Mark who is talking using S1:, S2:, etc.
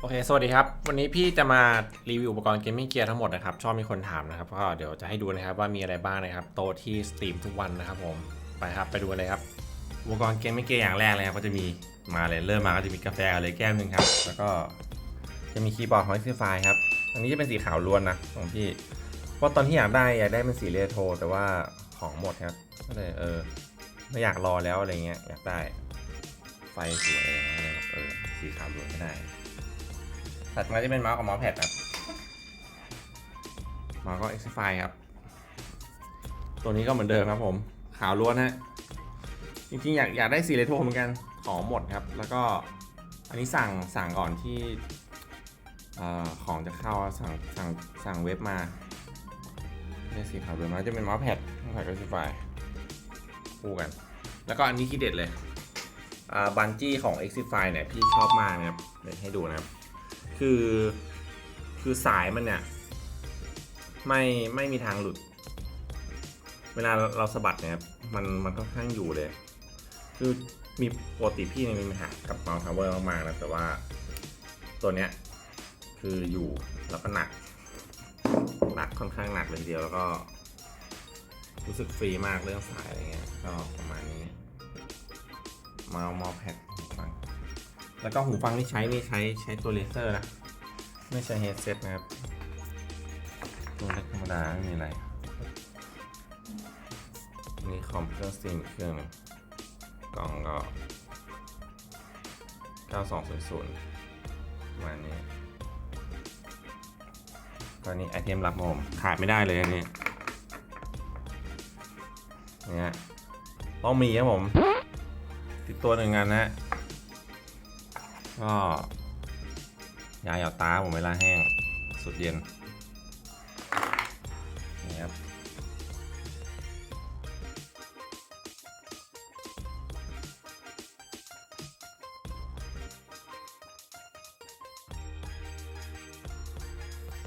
S1: โอเค สวัสดีครับ วันนี้พี่จะมารีวิวอุปกรณ์เกมมิ่งเกียร์ทั้งหมดนะครับ ชอบมีคนถามนะครับ ก็เดี๋ยวจะให้ดูนะครับว่ามีอะไรบ้างนะครับ โต๊ะที่สตรีมทุกวันนะครับผม ไปครับ ไปดูเลยครับ อุปกรณ์เกมมิ่งเกียร์อย่างแรกเลยครับ ก็จะมีมาเลยเริ่มมาก็จะมีกาแฟเลยแก้วหนึ่งครับ แล้วก็จะมีคีย์บอร์ดของ Xify ครับ อันนี้จะเป็นสีขาวล้วนนะของพี่ เพราะตอนที่อยากได้อยากได้เป็นสีเรโทรแต่ว่าของหมดครับ ก็เลยเออไม่อยากรอแล้วอะไรเงี้ยอยากได้ ไฟสวยอะไรเงี้ยเลยแบบเออสีขาวล้วนก็ได้ ถัดมาจะเป็นเมาส์กับเมาส์แพดครับเมาส์ก็ Xify ครับ ตัวนี้ก็เหมือนเดิมครับผม ขาวล้วนฮะจริงๆ อยากอยากได้สีเรโทรเหมือนกัน ของหมดครับ แล้วก็อันนี้สั่งสั่งก่อนที่อของจะเข้าสั่งสั่งสั่งเว็บมาได้สีขาวล้วนมาจะเป็นเมาส์แพดเมาส์แพด Xify คู่กัน แล้วก็อันนี้ที่เด็ดเลยบันจี้ของ Xify เนี่ยพี่ชอบมากนะครับเดี๋ยวให้ดูนะครับ คือคือสายมันเนี่ยไม่ไม่มีทางหลุด เวลาเราสะบัดเนี่ยครับมันมันค่อนข้างอยู่เลย คือมีปกติพี่เนี่ยมีปัญหากับเมาส์ทาวเวอร์มากๆนะแต่ว่าตัวเนี้ยคืออยู่แล้วก็หนักหนักค่อนข้างหนักเลยทีเดียวแล้วก็ รู้สึกฟรีมากเรื่องสายอะไรเงี้ยก็ประมาณนี้ เมาส์มอแพด แล้วก็หูฟังที่ใช้นี่ใช้ใช้ตัวเลเซอร์นะ ไม่ใช่เฮดเซ็ตนะครับ ตัวเล็กธรรมดาไม่มีอะไร นี่คอมเครื่องสตรีมเครื่องหนึ่งกล่องก็ 9200มานี้ก็นี่ไอเทมรับมาผมขาดไม่ได้เลยอันนี้เนี่ยต้องมีครับผม ติดตัวหนึ่งงานนะฮะ ก็ยาหยอาตาผมเวลาแห้ง สุดเย็น